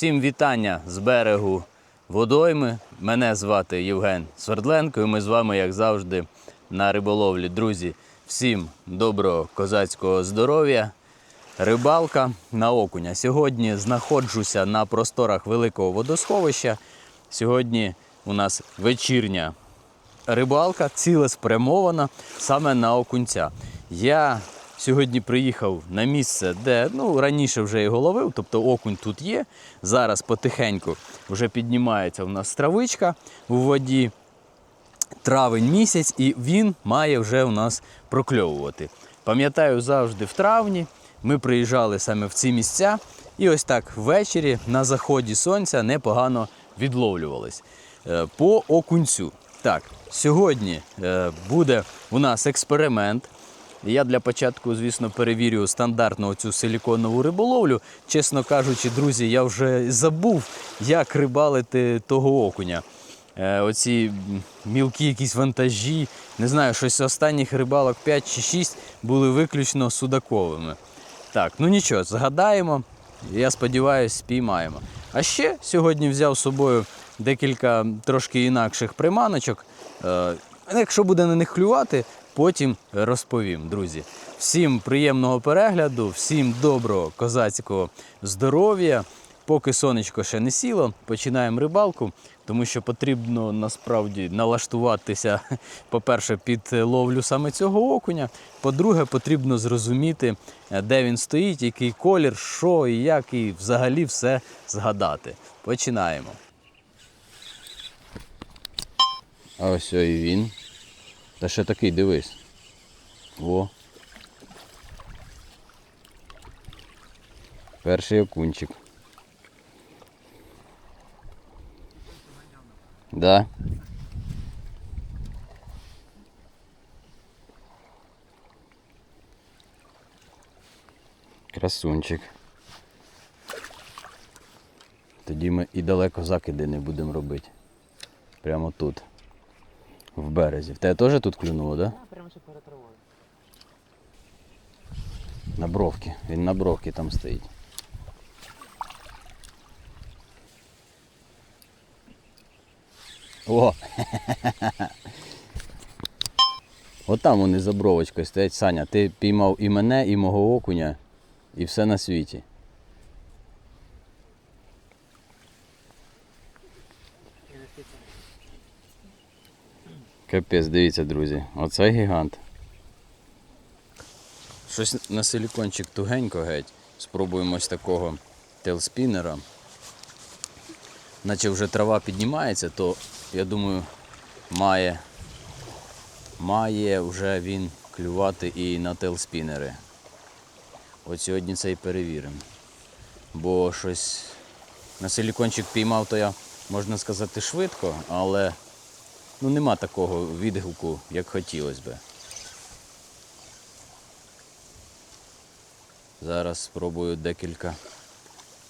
Всім вітання з берегу водойми. Мене звати Євген Свердленко, і ми з вами, як завжди, на риболовлі. Друзі, всім доброго козацького здоров'я. Рибалка на окуня. Сьогодні знаходжуся на просторах великого водосховища. Сьогодні у нас вечірня рибалка цілеспрямована саме на окунця. Я сьогодні приїхав на місце, де ну, раніше вже його ловив, тобто окунь тут є. Зараз потихеньку вже піднімається у нас травичка у воді. Травень місяць, і він має вже у нас прокльовувати. Пам'ятаю, завжди в травні ми приїжджали саме в ці місця, і ось так ввечері на заході сонця непогано відловлювались. Е, По окунцю. Так, сьогодні е, буде у нас експеримент. Я для початку, звісно, перевірю стандартну цю силіконову риболовлю. Чесно кажучи, друзі, я вже забув, як рибалити того окуня. Е, оці мілкі якісь вантажі. Не знаю, щось останніх рибалок 5 чи 6 були виключно судаковими. Так, ну нічого, згадаємо. Я сподіваюся, спіймаємо. А ще сьогодні взяв з собою декілька трошки інакших приманочок. Е, Якщо буде на них клювати, потім розповім, друзі. Всім приємного перегляду, всім доброго козацького здоров'я. Поки сонечко ще не сіло, починаємо рибалку, тому що потрібно насправді налаштуватися, по-перше, під ловлю саме цього окуня. По-друге, потрібно зрозуміти, де він стоїть, який колір, що і як, і взагалі все згадати. Починаємо. А ось і він. Та ще такий, дивись. Во. Перший окунчик. Да. Красунчик. Тоді ми і далеко закиди не будемо робити. Прямо тут. В березі. В тебе теж тут клюнуло, так? Да? Прямо ще перед травою. На бровки. Він на бровки там стоїть. О! От там вони за бровочкою стоять. Саня, ти піймав і мене, і мого окуня, і все на світі. Капець, дивіться, друзі. Оце гігант. Щось на силікончик тугенько геть. Спробуємо ось такого телспінера. Наче вже трава піднімається, то я думаю, має, має вже він клювати і на телспінери. От сьогодні це і перевіримо. Бо щось на силікончик піймав, то я, можна сказати, швидко, але ну, нема такого відгуку, як хотілося би. Зараз спробую декілька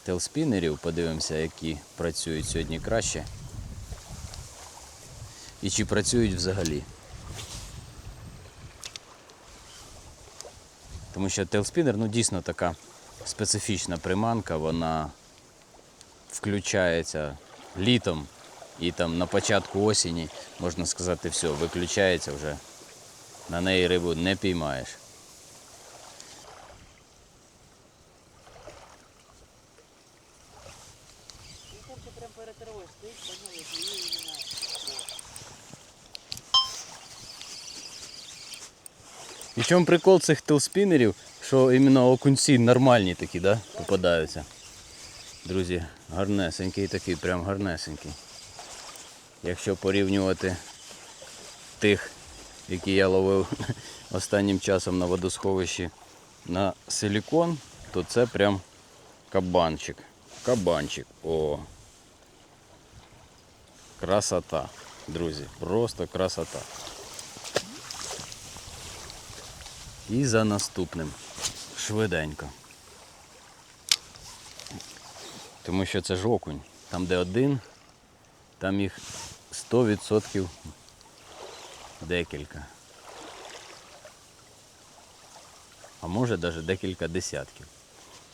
телспінерів, подивимося, які працюють сьогодні краще. І чи працюють взагалі. Тому що телспінер ну, дійсно така специфічна приманка, вона включається літом і там на початку осені, можна сказати, все, виключається вже. На неї рибу не піймаєш. І в чому прикол цих телспінерів, що іменно окунці нормальні такі, да, попадаються. Друзі, гарнесенький такий, прям гарнесенький. Якщо порівнювати тих, які я ловив останнім часом на водосховищі на силікон, то це прям кабанчик. Кабанчик. О. Красота, друзі, просто красота. І за наступним. Швиденько. Тому що це ж окунь. Там де один, там їх 100% декілька. А може навіть декілька десятків.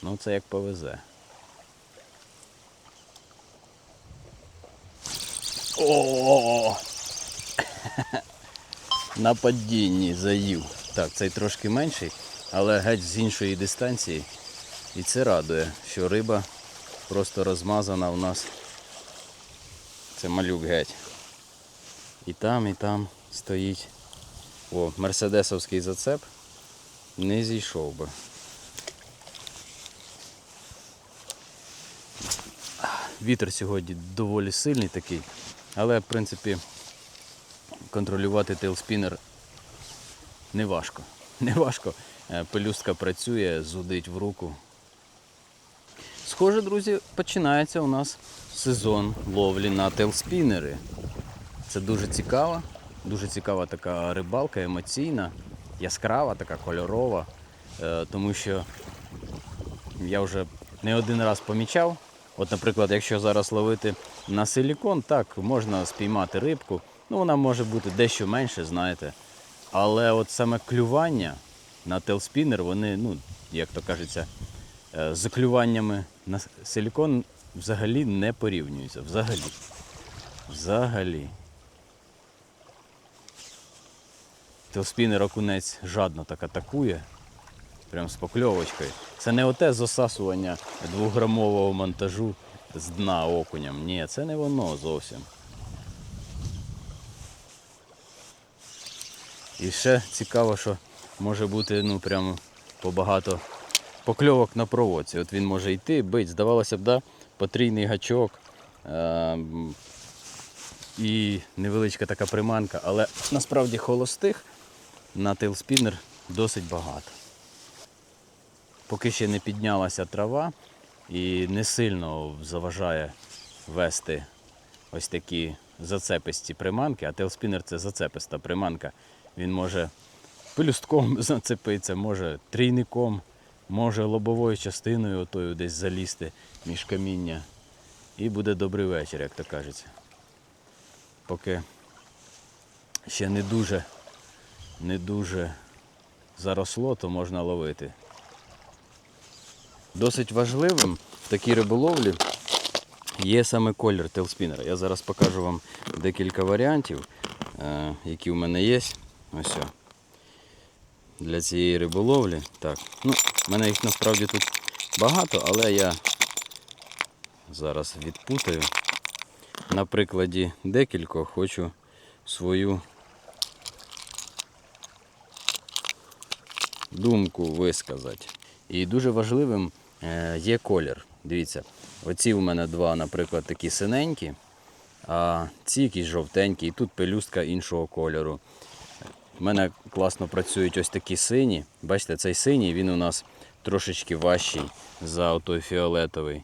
Ну це як повезе. О! На падінні заїв. Так, цей трошки менший, але геть з іншої дистанції. І це радує, що риба просто розмазана в нас. Це малюк геть. І там, і там стоїть. О, мерседесовський зацеп не зійшов би. Вітер сьогодні доволі сильний такий, але в принципі контролювати тейлспінер не важко. Е, Пелюстка працює, зудить в руку. Схоже, друзі, починається у нас сезон ловлі на тейлспінери. Це дуже цікаво. Дуже цікава така рибалка, емоційна, яскрава, така кольорова. Е, Тому що я вже не один раз помічав. От, наприклад, якщо зараз ловити на силікон, так, можна спіймати рибку. Ну, вона може бути дещо менше, знаєте. Але от саме клювання на телспінер, вони, ну, як то кажеться, е, з клюваннями на силікон взагалі не порівнюються. Взагалі. Взагалі. Телспінер окунець жадно так атакує. Прям з покльовочкою. Це не оте засасування двохграмового монтажу з дна окуням. Ні, це не воно зовсім. І ще цікаво, що може бути ну прямо побагато покльовок на проводці. От він може йти, бить, здавалося б, да, потрійний гачок е- і невеличка така приманка, але насправді холостих на тейлспінер досить багато. Поки ще не піднялася трава і не сильно заважає вести ось такі зацеписті приманки, а тейлспінер це зацеписта приманка. Він може пелюстком зацепитися, може трійником, може лобовою частиною отою десь залізти між каміння. І буде добрий вечір, як то кажеться. Поки ще не дуже, не дуже заросло, то можна ловити. Досить важливим в такій риболовлі є саме колір тейлспінера. Я зараз покажу вам декілька варіантів, е, які в мене є. Ось. Для цієї риболовлі. Так, ну, в мене їх насправді тут багато, але я зараз відпутаю. На прикладі декількох хочу свою думку висказати. І дуже важливим е, є колір. Дивіться, оці у мене два, наприклад, такі синенькі, а ці якісь жовтенькі, і тут пелюстка іншого кольору. У мене класно працюють ось такі сині. Бачите, цей синій він у нас трошечки важчий за той фіолетовий.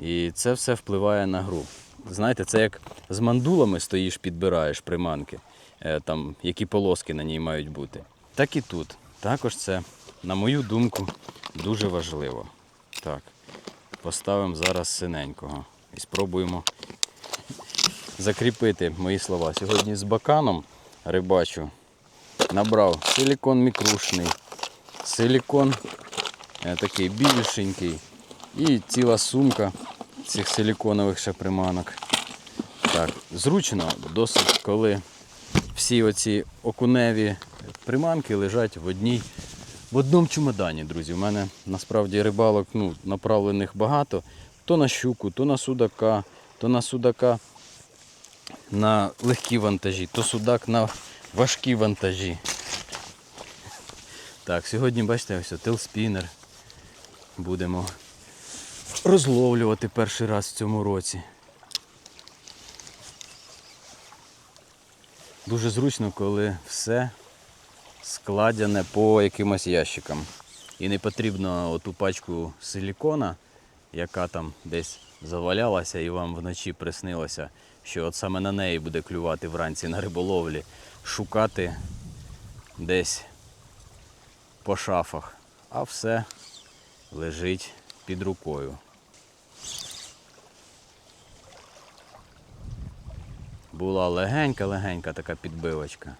І це все впливає на гру. Знаєте, це як з мандулами стоїш, підбираєш приманки, е, там, які полоски на ній мають бути. Так і тут. Також це, на мою думку, дуже важливо. Так, поставимо зараз синенького і спробуємо закріпити мої слова. Сьогодні з баканом рибачу набрав силікон мікрушний, силікон такий більшенький і ціла сумка цих силіконових ще приманок. Так, зручно досить, коли всі оці окуневі приманки лежать в одній. В одному чемодані, друзі. У мене насправді рибалок ну, направлених багато. То на щуку, то на судака, то на судака на легкі вантажі, то судак на важкі вантажі. Так, сьогодні, бачите, ось телспінер. Будемо розловлювати перший раз в цьому році. Дуже зручно, коли все складене по якимось ящикам. І не потрібно оту пачку силікона, яка там десь завалялася і вам вночі приснилося, що от саме на неї буде клювати вранці на риболовлі, шукати десь по шафах, а все лежить під рукою. Була легенька-легенька така підбивочка.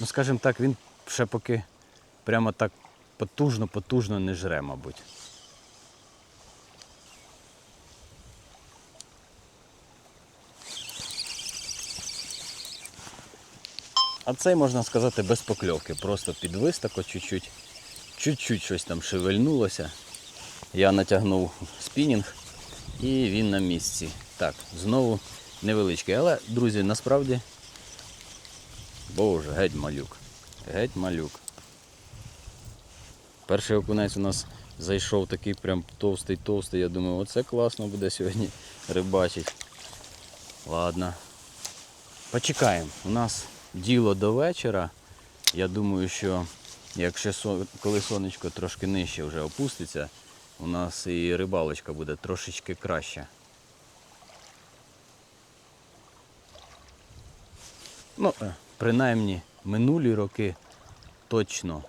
Ну, скажімо так, він ще поки прямо так потужно-потужно не жре, мабуть. А цей, можна сказати, без покльовки. Просто підвис тако чуть-чуть. Чуть-чуть щось там шевельнулося. Я натягнув спінінг і він на місці. Так, знову невеличкий. Але, друзі, насправді. Боже, геть малюк. Геть малюк. Перший окунець у нас зайшов такий прям товстий-товстий. Я думаю, оце класно буде сьогодні рибачить. Ладно. Почекаємо. У нас діло до вечора. Я думаю, що якщо коли сонечко трошки нижче вже опуститься, у нас і рибалочка буде трошечки краща. Ну, е, принаймні, минулі роки точно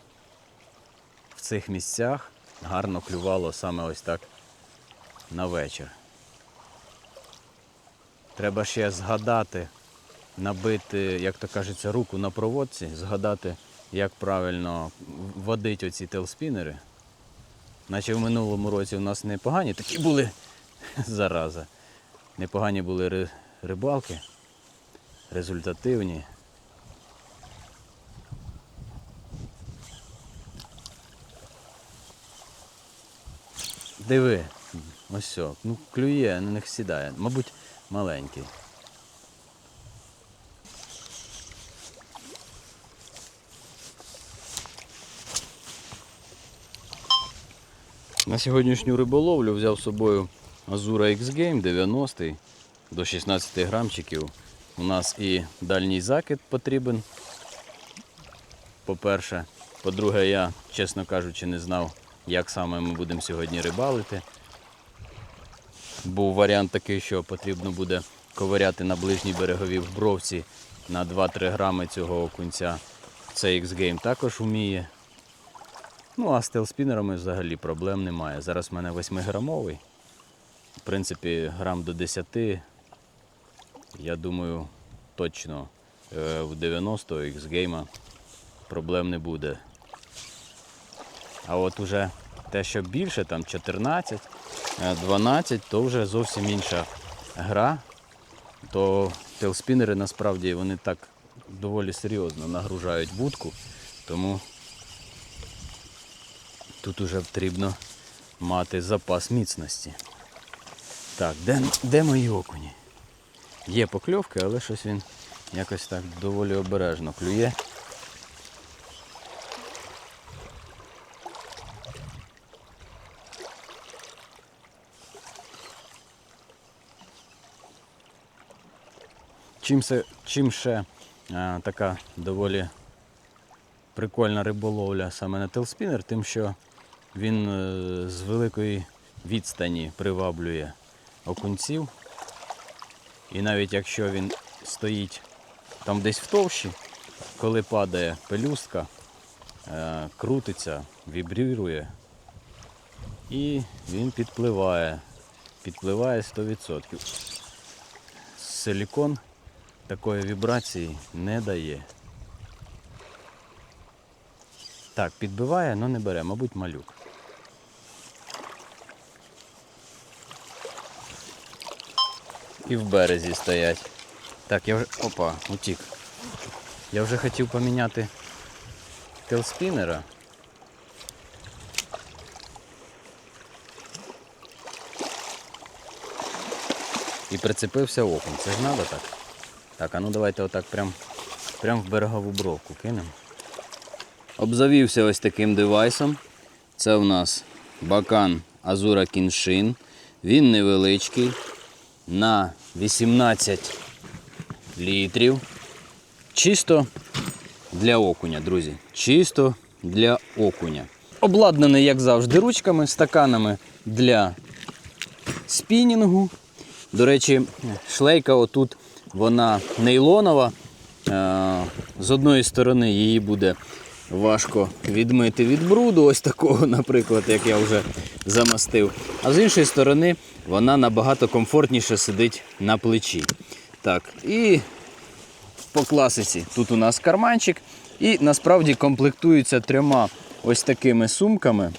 в цих місцях гарно клювало саме ось так на вечір. Треба ще згадати, набити, як то кажеться, руку на проводці, згадати, як правильно водить оці телспінери. Наче в минулому році у нас непогані такі були зараза. Непогані були рибалки, результативні. Диви, ось ну клює, на них сідає. Мабуть, маленький. На сьогоднішню риболовлю взяв з собою Azura X Game 90 до 16 грамчиків. У нас і дальній закид потрібен. По-перше, по-друге, я, чесно кажучи, не знав, як саме ми будемо сьогодні рибалити. Був варіант такий, що потрібно буде ковиряти на ближній береговій бровці на 2-3 грами цього окунця. Це X-Game також вміє. Ну, а з телспінерами взагалі проблем немає. Зараз в мене 8-грамовий. В принципі, грам до 10, я думаю, точно е, в 90 X-Game проблем не буде. А от уже те, що більше, там 14, е, 12, то вже зовсім інша гра. То телспінери насправді вони так доволі серйозно нагружають будку, тому тут уже потрібно мати запас міцності. Так, де, де мої окуні? Є покльовки, але щось він якось так доволі обережно клює. Чим, се, чим ще е, така доволі прикольна риболовля саме на телспінер, тим, що він е, з великої відстані приваблює окунців. І навіть якщо він стоїть там десь в товщі, коли падає пелюстка, е, крутиться, вібрірує і він підпливає. Підпливає 100%. Силікон такої вібрації не дає. Так, підбиває, але не бере, мабуть, малюк. І в березі стоять. Так, я вже. Опа, утік. Я вже хотів поміняти телспінера. І прицепився оком. Це ж треба так? Так, а ну давайте отак прям, прям в берегову бровку кинемо. Обзавівся ось таким девайсом. Це у нас бакан Азура Кіншин. Він невеличкий. На 18 літрів. Чисто для окуня, друзі. Чисто для окуня. Обладнаний, як завжди, ручками, стаканами для спінінгу. До речі, шлейка отут вона нейлонова. Е, З одної сторони її буде важко відмити від бруду, ось такого, наприклад, як я вже замастив. А з іншої сторони вона набагато комфортніше сидить на плечі. Так, і по класиці тут у нас карманчик. І насправді комплектується трьома ось такими сумками.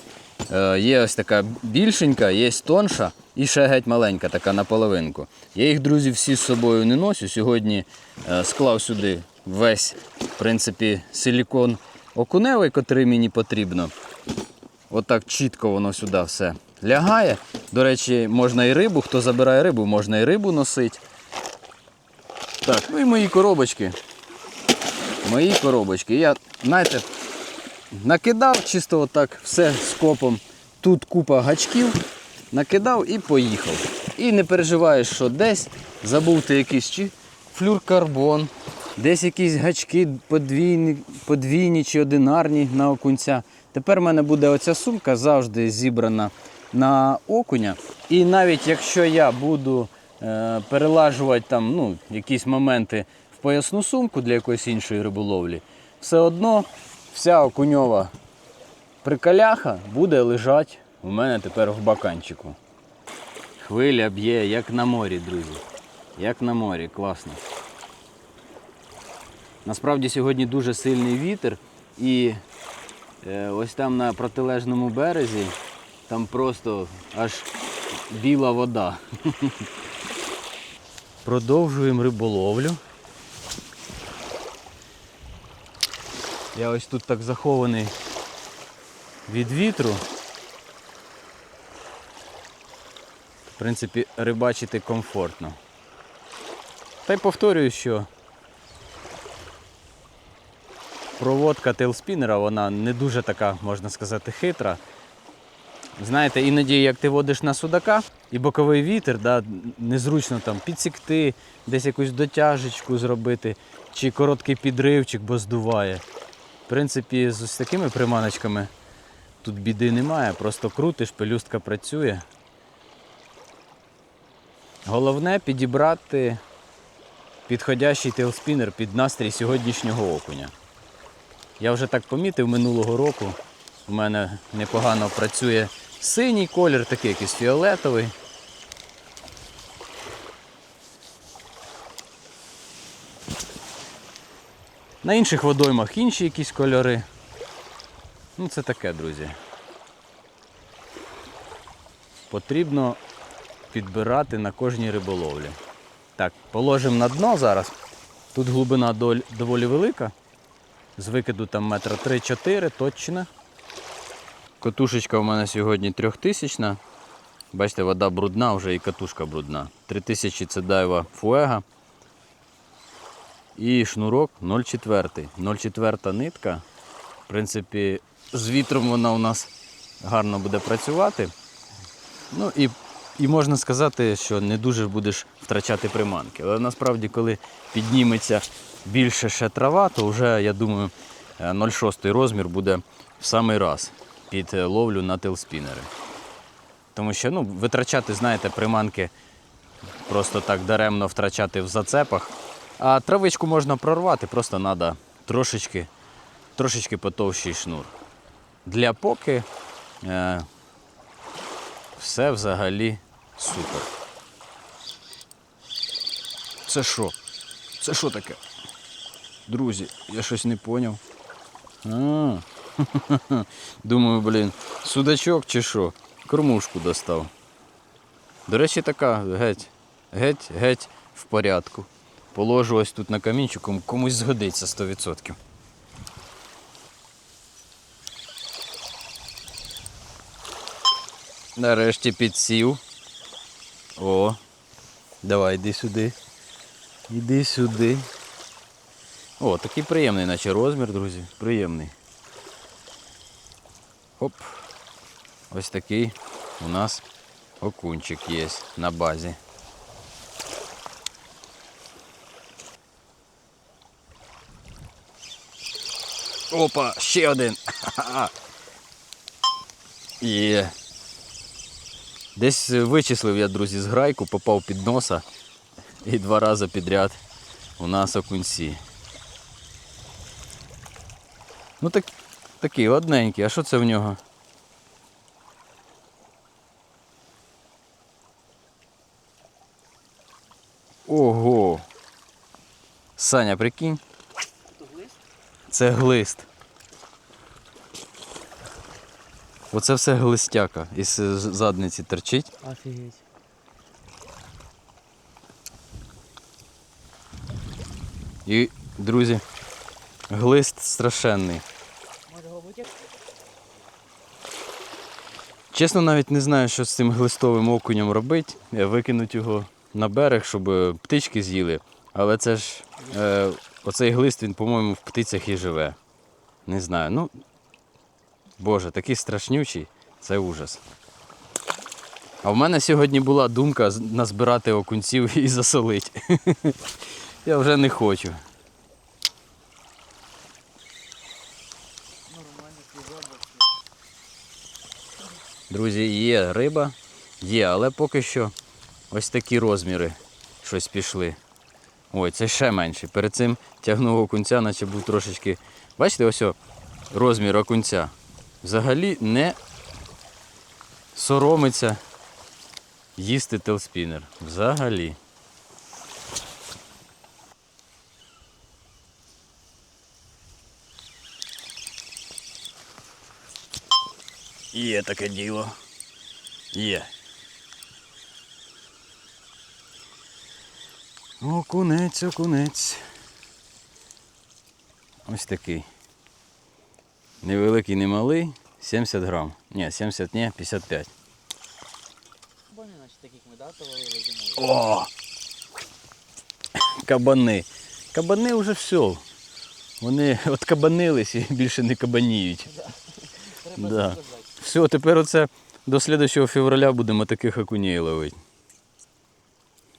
Е, Є ось така більшенька, є тонша і ще геть маленька, така наполовинку. Я їх, друзі, всі з собою не носю. Сьогодні е, склав сюди весь, в принципі, силікон окуневий, котрий мені потрібно. Отак чітко воно сюди все лягає. До речі, можна і рибу, хто забирає рибу, можна і рибу носити. Так, ну і мої коробочки. Мої коробочки. Я, знаєте, накидав чисто отак все скопом. Тут купа гачків, накидав і поїхав. І не переживаєш, що десь забув ти якийсь чи флюркарбон, десь якісь гачки подвійні, подвійні чи одинарні на окунця. Тепер в мене буде оця сумка завжди зібрана на окуня. І навіть якщо я буду е, перелажувати там ну, якісь моменти в поясну сумку для якоїсь іншої риболовлі, все одно вся окуньова прикаляха буде лежати у мене тепер в баканчику. Хвиля б'є, як на морі, друзі. Як на морі, класно. Насправді сьогодні дуже сильний вітер і е, ось там на протилежному березі там просто аж біла вода. Продовжуємо риболовлю. Я ось тут так захований від вітру. В принципі, рибачити комфортно. Та й повторюю, що проводка тейлспінера, вона не дуже така, можна сказати, хитра. Знаєте, іноді, як ти водиш на судака і боковий вітер, да, незручно там підсікти, десь якусь дотяжечку зробити, чи короткий підривчик, бо здуває. В принципі, з ось такими приманочками тут біди немає, просто крутиш, пелюстка працює. Головне підібрати підходящий тейлспінер під настрій сьогоднішнього окуня. Я вже так помітив минулого року. У мене непогано працює синій колір, такий якийсь фіолетовий. На інших водоймах інші якісь кольори. Ну, це таке, друзі. Потрібно підбирати на кожній риболовлі. Так, положимо на дно зараз. Тут глибина доволі велика. З викиду там метра 3-4 точно. Катушечка у мене сьогодні трьохтисячна. Бачите, вода брудна, вже і катушка брудна. 3000 це дайва фуега. І шнурок 0,4. 0,4 нитка. В принципі, з вітром вона у нас гарно буде працювати. Ну і, і можна сказати, що не дуже будеш втрачати приманки. Але насправді, коли підніметься більше ще трава, то вже, я думаю, е, 0,6 розмір буде в самий раз під е, ловлю на телспінери. Тому що ну, витрачати, знаєте, приманки просто так даремно втрачати в зацепах. А травичку можна прорвати, просто треба трошечки, трошечки потовщий шнур. Для поки е, все взагалі супер. Це що? Це що таке? Друзі, я щось не поняв. А, Думаю, блін, судачок чи що? Кормушку достав. До речі, така геть, геть, геть в порядку. Положу ось тут на камінчику, комусь згодиться 100%. Нарешті підсів. О, давай, йди сюди. Іди сюди. О, такий приємний, наче розмір, друзі. Приємний. Оп. Ось такий у нас окунчик є на базі. Опа, ще один. Є. Десь вичислив я, друзі, з грайку, попав під носа і два рази підряд у нас окунці. Ну так, такий одненький, а що це в нього? Ого! Саня, прикинь, Тут лист. це глист. Оце все глистяка із задниці торчить. Офігеть. І друзі, глист страшенний. Може витяг? Чесно, навіть не знаю, що з цим глистовим окунем робити. Викинуть його на берег, щоб е, птички з'їли. Але це ж е, оцей глист, він, по-моєму, в птицях і живе. Не знаю. Ну, Боже, такий страшнючий, це ужас. А в мене сьогодні була думка назбирати окунців і засолити. Я вже не хочу. Друзі, є риба, є, але поки що ось такі розміри щось пішли. Ой, це ще менше. Перед цим тягнув окунця, наче був трошечки. Бачите, ось о, розмір окунця. Взагалі не соромиться їсти телспінер. Взагалі. Є таке діло. Є. Окунець, окунець. Ось такий. Невеликий, не малий. 70 грам. Ні, 70, ні, 55. Бо не наче таких ми да, ловили зимою. О! Кабани. Кабани вже все. Вони от кабанились і більше не кабаніють. Треба Да. Все, тепер оце до слідчого февраля будемо таких окуней ловити.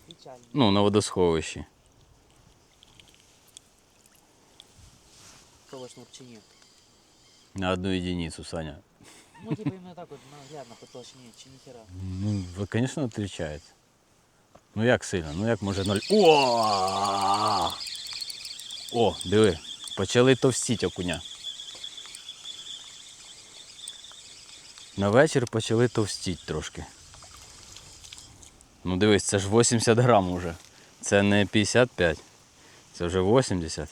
Печально. Ну, на водосховищі. Що ваш ні? На одну единицу, Саня. Ну, типа іменно так от наглядно по толщині, чи ніхера. Ну, ви, звісно, отличається. Ну як сильно? Ну як може ноль. О! О, диви, почали товстіть окуня. На вечір почали товстіть трошки. Ну дивись, це ж 80 грам уже. Це не 55. Це вже 80.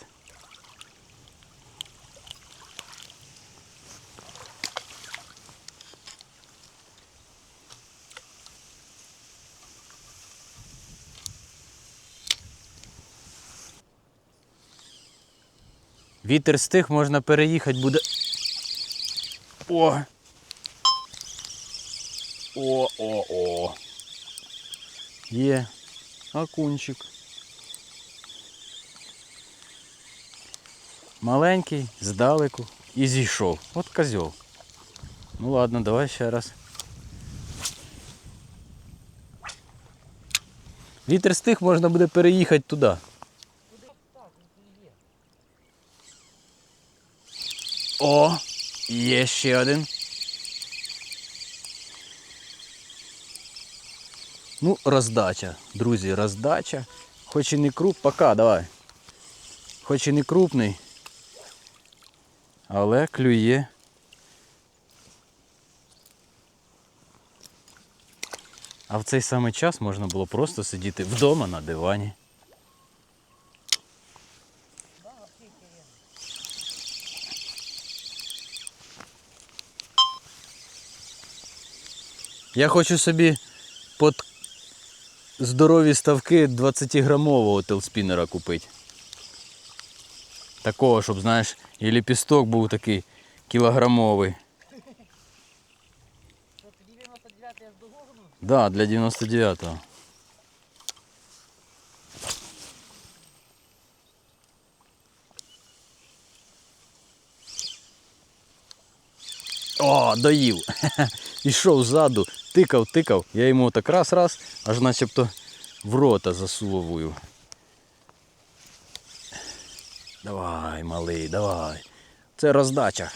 Вітер стих, можна переїхати буде. О! О, о, о. Є. Окунчик. Маленький, здалеку. І зійшов. От козьол. Ну ладно, давай ще раз. Вітер стих, можна буде переїхати туди. О, є ще один. Ну, роздача, друзі, роздача. Хоч і не круп, пока, давай. Хоч і не крупний, але клює. А в цей самий час можна було просто сидіти вдома на дивані. Я хочу собі під здорові ставки 20-грамового телспінера купити. Такого, щоб, знаєш, і ліпісток був такий кілограмовий. Що, тоді 99 я з? Да, для 99-го. О, доїв. Ішов ззаду, тикав, тикав. Я йому так раз-раз, аж начебто в рота засовую. Давай, малий, давай. Це роздача.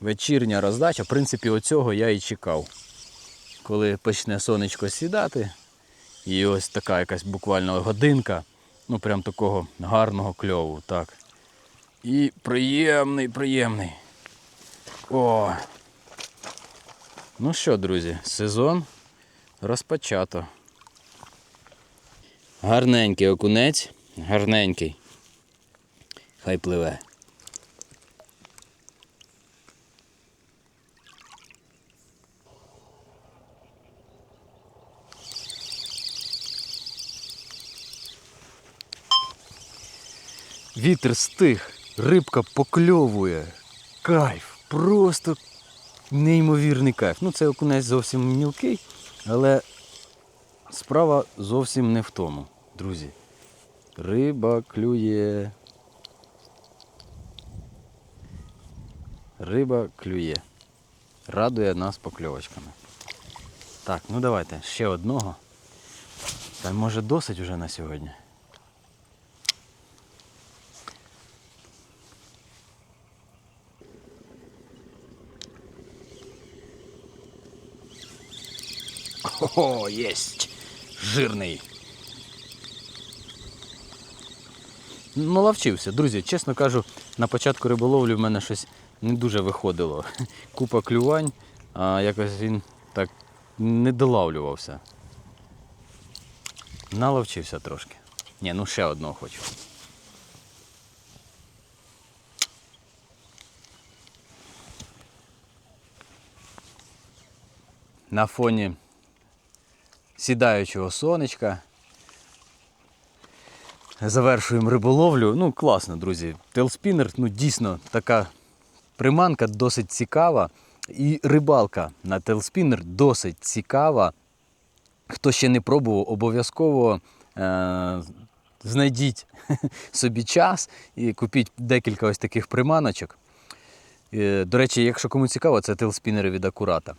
Вечірня роздача. В принципі, оцього я і чекав коли почне сонечко сідати, і ось така якась буквально годинка, ну прям такого гарного кльову, так. І приємний, приємний. О! Ну що, друзі, сезон розпочато. Гарненький окунець, гарненький. Хай пливе. Вітер стих, рибка покльовує. Кайф, просто неймовірний кайф. Ну, це окунець зовсім мілкий, але справа зовсім не в тому, друзі. Риба клює. Риба клює. Радує нас покльовочками. Так, ну давайте ще одного. Та може досить уже на сьогодні. О, єсть! Жирний. Наловчився, друзі, чесно кажу, на початку риболовлі в мене щось не дуже виходило. Купа клювань, а якось він так не долавлювався. Наловчився трошки. Ні, ну ще одного хочу. На фоні сідаючого сонечка. Завершуємо риболовлю. Ну, класно, друзі. Телспінер, ну дійсно така приманка досить цікава. І рибалка на телспінер досить цікава. Хто ще не пробував, обов'язково е- знайдіть собі час і купіть декілька ось таких приманочок. Е, До речі, якщо кому цікаво, це телспінери від акурата.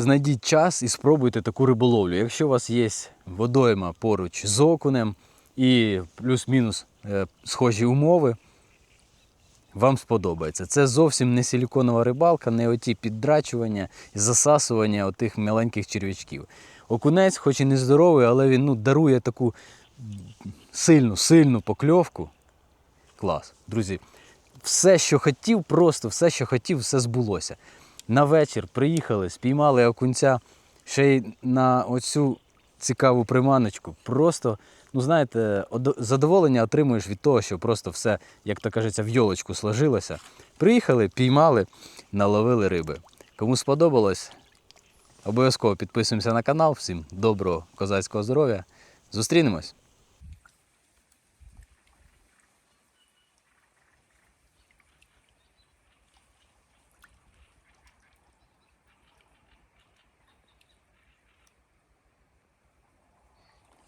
Знайдіть час і спробуйте таку риболовлю. Якщо у вас є водойма поруч з окунем і плюс-мінус е, схожі умови, вам сподобається. Це зовсім не силіконова рибалка, не оті піддрачування і засасування отих маленьких черв'ячків. Окунець, хоч і не здоровий, але він ну, дарує таку сильну, сильну покльовку. Клас. Друзі, все, що хотів, просто все, що хотів, все збулося. На вечір приїхали, спіймали окунця ще й на оцю цікаву приманочку. Просто, ну знаєте, задоволення отримуєш від того, що просто все, як то кажеться, в йолочку сложилося. Приїхали, піймали, наловили риби. Кому сподобалось, обов'язково підписуємося на канал. Всім доброго козацького здоров'я. Зустрінемось!